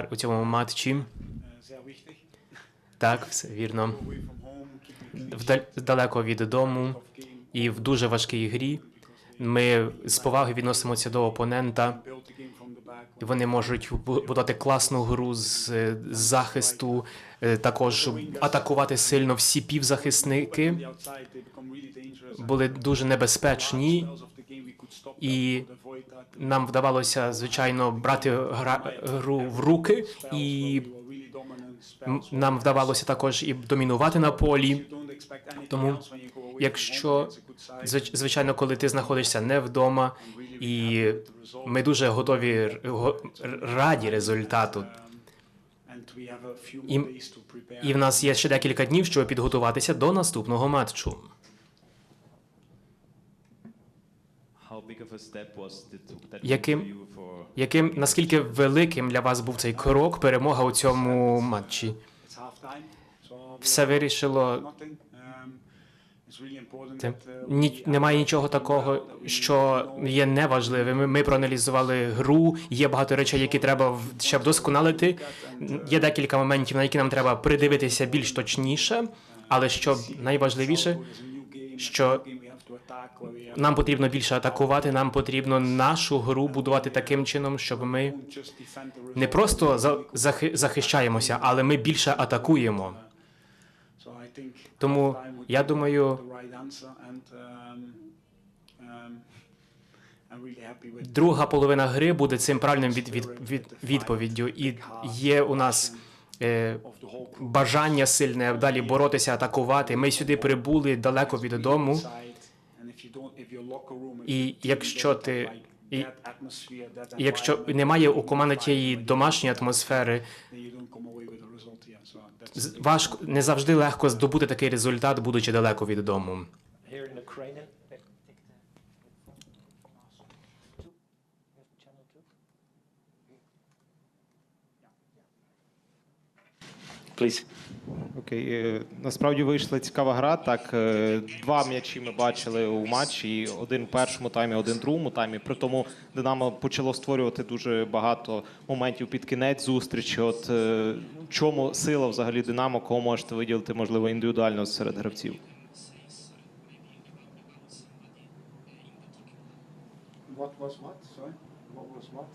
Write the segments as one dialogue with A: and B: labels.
A: пер у цьому матчі. Так, все вірно. Далеко від дому і в дуже важкій грі. Ми з повагою відносимося до опонента. Вони можуть бу- будувати класну гру з, захисту, е, також атакувати сильно всі півзахисники були дуже небезпечні, і нам вдавалося, звичайно, брати гра, гру в руки, і нам вдавалося також і домінувати на полі.
B: Тому, якщо
A: Звичайно, коли ти знаходишся не вдома, і ми дуже готові раді результату.
B: і,
A: І в нас є ще декілька днів, щоб підготуватися до наступного матчу. Яким- Яким наскільки великим для вас був цей крок перемога у цьому матчі? Все вирішило. Це ні, немає нічого такого, що є неважливим. Ми, ми проаналізували гру. Є багато речей, які треба в- ще вдосконалити. Є декілька моментів, на які нам треба придивитися більш точніше. Але що найважливіше, що нам потрібно більше атакувати. Нам потрібно нашу гру будувати таким чином, щоб ми не просто за- захищаємося, але ми більше атакуємо.
B: Тому я думаю,
A: Друга половина гри буде цим правильним від, від, від, відповіддю. І є у нас е, бажання сильне далі боротися, атакувати. Ми сюди прибули далеко від дому. І якщо ти і, якщо немає у команди тієї домашньої атмосфери, важко не завжди легко здобути такий результат, будучи далеко від дому.
C: Please.
D: Окей, е, насправді вийшла цікава гра. Так, е, два м'ячі ми бачили у матчі. Один в першому таймі, один в другому таймі. При тому Динамо почало створювати дуже багато моментів під кінець зустрічі. От е, чому сила взагалі Динамо, кого можете виділити, можливо, індивідуально серед гравців?
B: What was what? Sorry, what was what?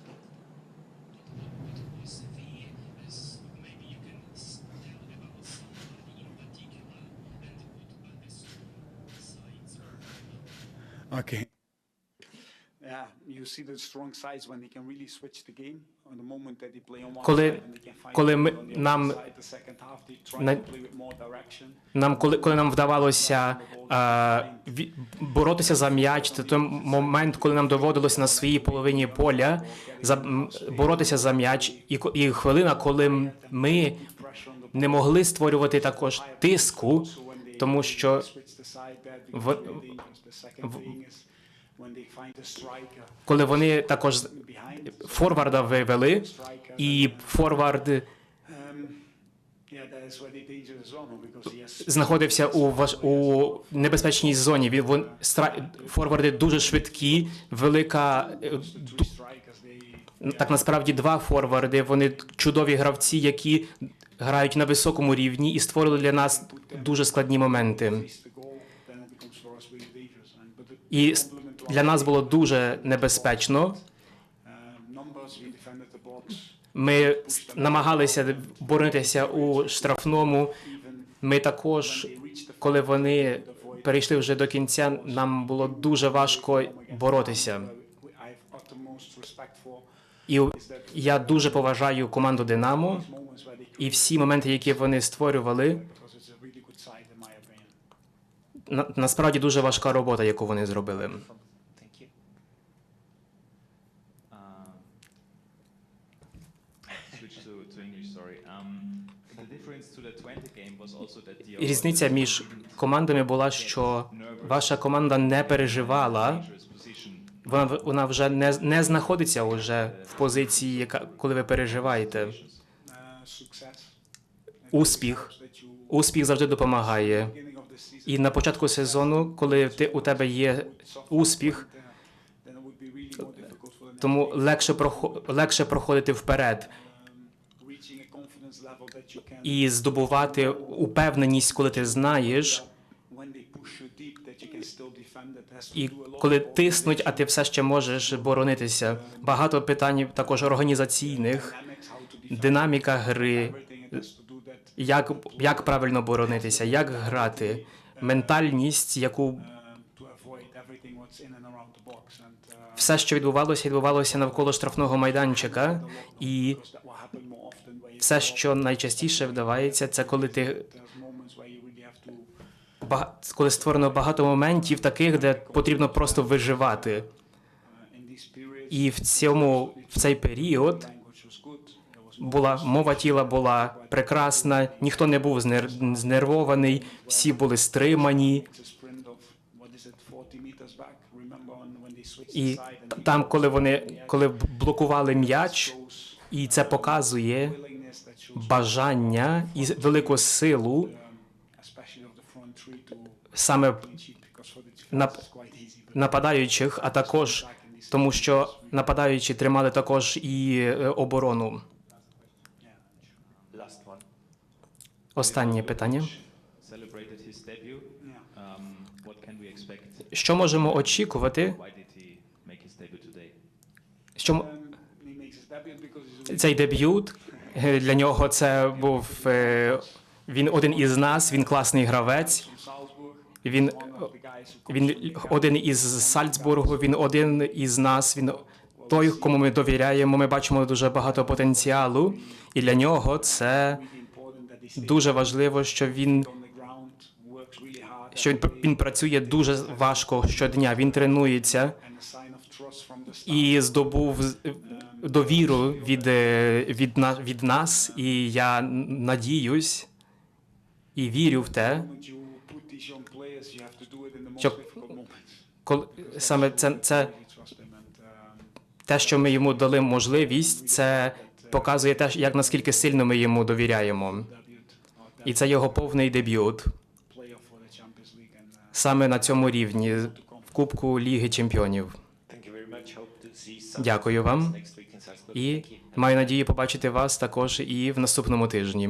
B: To play with more direction.
A: Нам, коли, коли нам вдавалося е, боротися за м'яч, це той момент, коли нам доводилося на своїй половині поля за, боротися за м'яч, і, ко- і хвилина, коли ми не могли створювати також тиску, тому що в-
B: striker
A: коли вони також форварда вивели, і форвард
B: Um,
A: знаходився у важ... у небезпечній зоні. Він форварди дуже швидкі, велика Так насправді два форварди. Вони чудові гравці, які грають на високому рівні і створили для нас дуже складні моменти. І для нас було дуже небезпечно. Ми намагалися боротися у штрафному. Ми також, коли вони перейшли вже до кінця, нам було дуже важко боротися. І я дуже поважаю команду Динамо і всі моменти, які вони створювали. На, насправді дуже важка робота, яку вони зробили.
C: Thank you.
E: Switch to, to English, sorry. The difference to the 20 game was also that the
A: І Різниця між командами була, що ваша команда не переживала. Вона вона вже не, не знаходиться уже в позиції, яка коли ви переживаєте. Успіх, успіх завжди допомагає. І на початку сезону, коли ти у тебе є успіх, тому легше легше проходити вперед. і здобувати упевненість, коли ти знаєш, і коли тиснуть, а ти все ще можеш боронитися. Багато питань також організаційних, динаміка гри, як, як правильно боронитися, як грати, ментальність, яку все, що відбувалося, відбувалося навколо штрафного майданчика, і все, що найчастіше вдається, це коли ти коли створено багато моментів таких, де потрібно просто виживати. І в цьому в цей період була мова тіла була прекрасна, ніхто не був знер- знервований, всі були стримані.
B: it's a sprint of what is it 40 meters back remember when, when they switched
A: І там, коли вони коли блокували м'яч, і це показує бажання і велику силу
B: but
A: нападаючих, а також тому, що нападаючі тримали також і е, оборону. Останнє питання. Що можемо очікувати? Що цей дебют е, для нього це був е, він один із нас. Він класний гравець. Він він один із Сальцбургу. Він один із нас. Він той, кому ми довіряємо. Ми бачимо дуже багато потенціалу, і для нього це дуже важливо, що він що він, він працює дуже важко щодня. Він тренується і здобув довіру від, від, від нас. І я надіюсь і вірю в те, Що- коли саме це, це те, що ми йому дали можливість, це показує те, як наскільки сильно ми йому довіряємо. І це його повний дебют саме на цьому рівні в Кубку Ліги Чемпіонів. Дякую вам і маю надію побачити вас також і в наступному тижні.